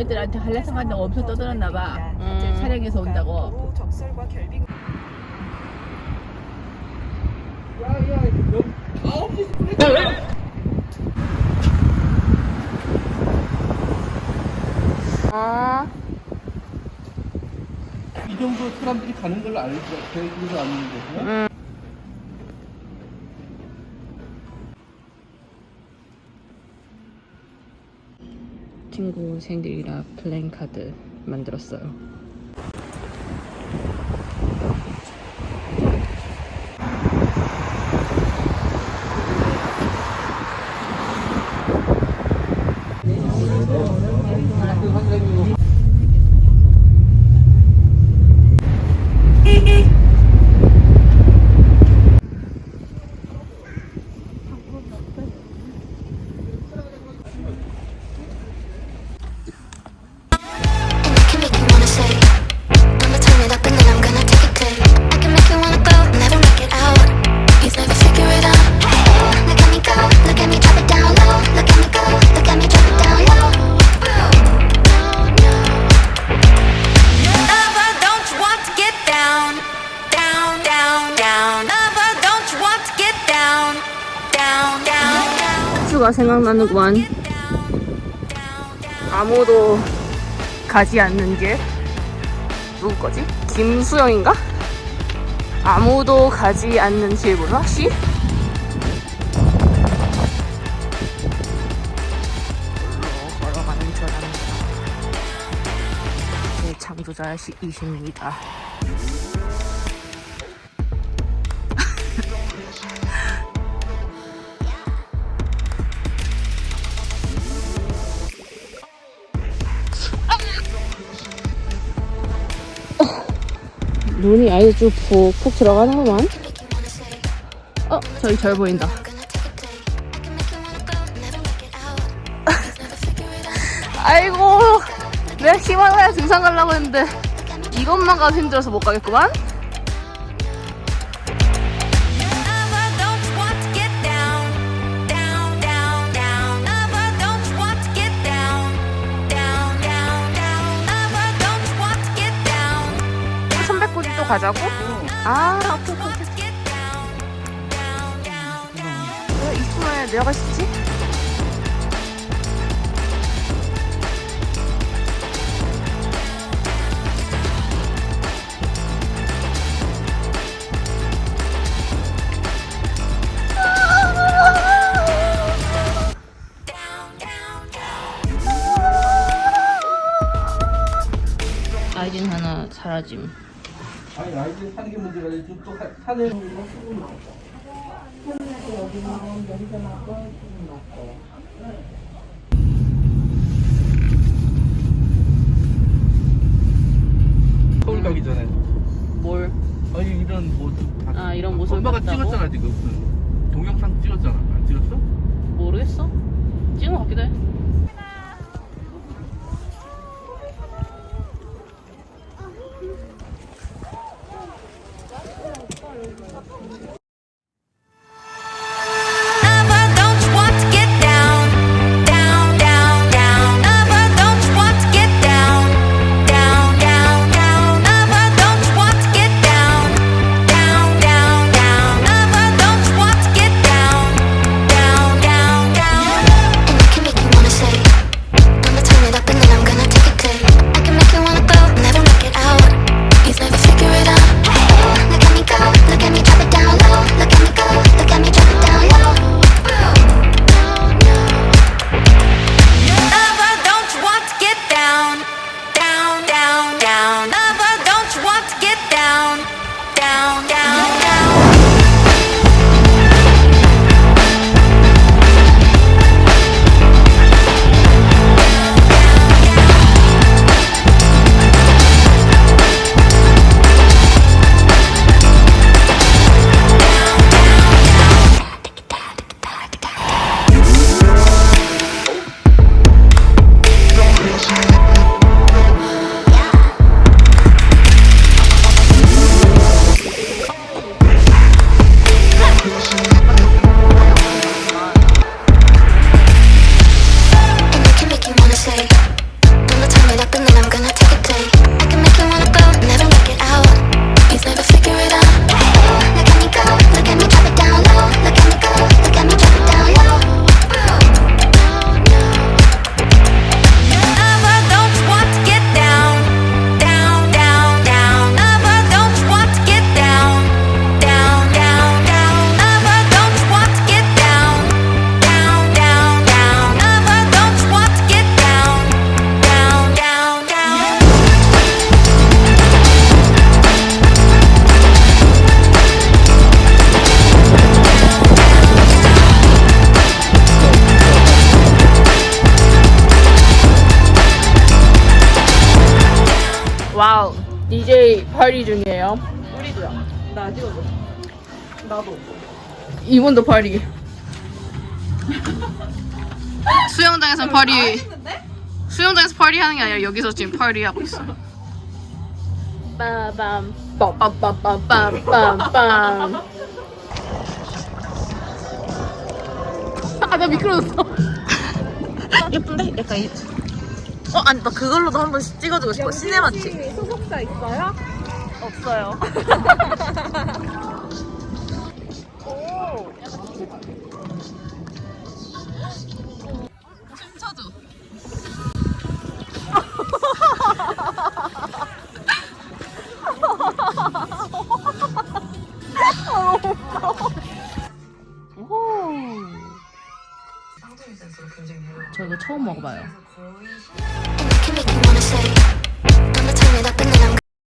저희들한테 한라산 간다고 엄청 떠들었나 봐. 음. 촬영해서 온다고. 적설과 결빙 아, 이 정도 사람들이 가는 걸 알고 그래서 아는 거구나. 친구생들이라 플랜 카드 만들었어요. Down? 수가 생각나는구만. 아무도 가지 않는 길. 누구 거지? 김수영인가? 아무도 가지 않는 길 몰라? 씨? 걸어 걸어가는 저랍니다. 제 창조자 이십니다. 눈이 아예 쭉 푹푹 들어가는구만. 어, 저기 절 보인다. 아이고, 내가 히말라야 등산 가려고 했는데 이것만 가도 힘들어서 못 가겠구만. 가자고? 아, 오케이, 오케이, 오케이. 왜 20분 만에 내려갈 수 있지? 아이딘 하나 사라짐. 아니 아이들 사는 게 문제가 아니라 지금 또 사- 산에 오는 거 쓰고 서울 가기 전에 뭘? 아니 이런 모습 다- 아, 이런 모습을 엄마가 봤다고? 찍었잖아 지금 무슨 동영상 찍었잖아 안 찍었어? 모르겠어. 찍은 것 같기도 해. DJ 파리 중이에요. 우리도요. 나 찍어줘. 나도. 이분도 파리. 수영장에서 파리. 했는데? 수영장에서 파리 하는 게 아니라 여기서 지금 파리 하고 있어. 빠밤 빰빰빰빰빰빰빰. 아나 미끄러졌어. 예쁜데? 약간 이... 어 아니 나 그걸로도 한번 찍어주고 싶어 시네마틱 소속사 있어요? 없어요. 저 이거 처음 먹어봐요. Thank you.